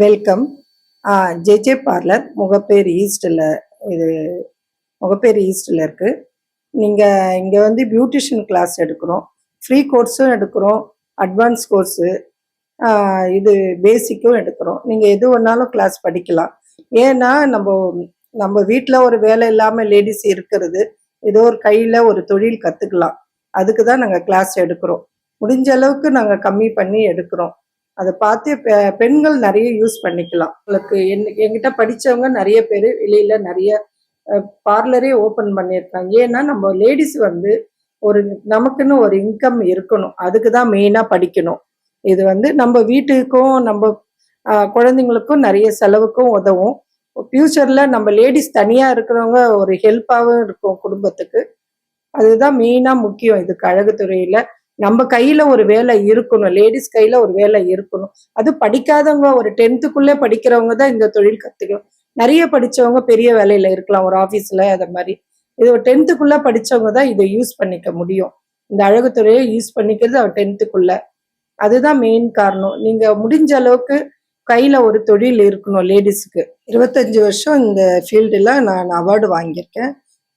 Welcome JJ parlour Mogappair ஈஸ்டில் இது முகப்பேர் ஈஸ்டில் இருக்குது நீங்கள் இங்கே வந்து பியூட்டிஷியன் கிளாஸ் எடுக்கிறோம். ஃப்ரீ கோர்ஸும் எடுக்கிறோம். அட்வான்ஸ் கோர்ஸு இது பேசிக்கும் எடுக்கிறோம். நீங்கள் எது வேணாலும் கிளாஸ் படிக்கலாம். ஏன்னா நம்ம நம்ம வீட்டில் ஒரு வேலை இல்லாமல் லேடிஸ் இருக்கிறது. ஏதோ ஒரு கையில் ஒரு தொழில் கற்றுக்கலாம் அதுக்கு தான் நாங்கள் கிளாஸ் எடுக்கிறோம். முடிஞ்ச அளவுக்கு நாங்கள் கம்மி பண்ணி எடுக்கிறோம். அதை பார்த்து பெ- பெண்கள் நிறைய யூஸ் பண்ணிக்கலாம். உங்களுக்கு என் என்கிட்ட படிச்சவங்க நிறைய பேர் வெளியில நிறைய பார்லரே ஓப்பன் பண்ணியிருக்காங்க. ஏன்னா நம்ம லேடிஸ் வந்து ஒரு நமக்குன்னு ஒரு இன்கம் இருக்கணும். அதுக்கு தான் மெயினாக படிக்கணும். இது வந்து நம்ம வீட்டுக்கும் நம்ம குழந்தைங்களுக்கும் நிறைய செலவுக்கும் உதவும். ஃப்யூச்சரில் நம்ம லேடிஸ் தனியாக இருக்கிறவங்க ஒரு ஹெல்ப்பாகவும் இருக்கும் குடும்பத்துக்கு. அதுதான் மெயினாக முக்கியம். இதுக்கு அழகுத்துறையில் நம்ம கையில் ஒரு வேலை இருக்கணும். லேடிஸ் கையில் ஒரு வேலை இருக்கணும். அது படிக்காதவங்க ஒரு டென்த்துக்குள்ளே படிக்கிறவங்க தான் இந்த தொழில் கற்றுக்கணும் நிறைய படிச்சவங்க பெரிய வேலையில் இருக்கலாம். ஒரு ஆஃபீஸில் அதை மாதிரி. இது ஒரு டென்த்துக்குள்ளே படிச்சவங்க தான் இதை யூஸ் பண்ணிக்க முடியும். இந்த அழகுத்துறையை யூஸ் பண்ணிக்கிறது அவர் டென்த்துக்குள்ளே அதுதான் மெயின் காரணம். நீங்கள் முடிஞ்ச அளவுக்கு கையில் ஒரு தொழில் இருக்கணும் லேடிஸுக்கு இருபத்தஞ்சு வருஷம் இந்த ஃபீல்டில் நான் அவார்டு வாங்கியிருக்கேன்.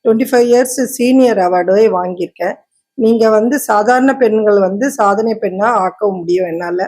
டுவெண்ட்டி ஃபைவ் இயர்ஸ் சீனியர் அவார்டே வாங்கியிருக்கேன். நீங்கள் வந்து சாதாரண பெண்கள் வந்து சாதனை பெண்ணாக ஆக்க முடியும் என்னால்.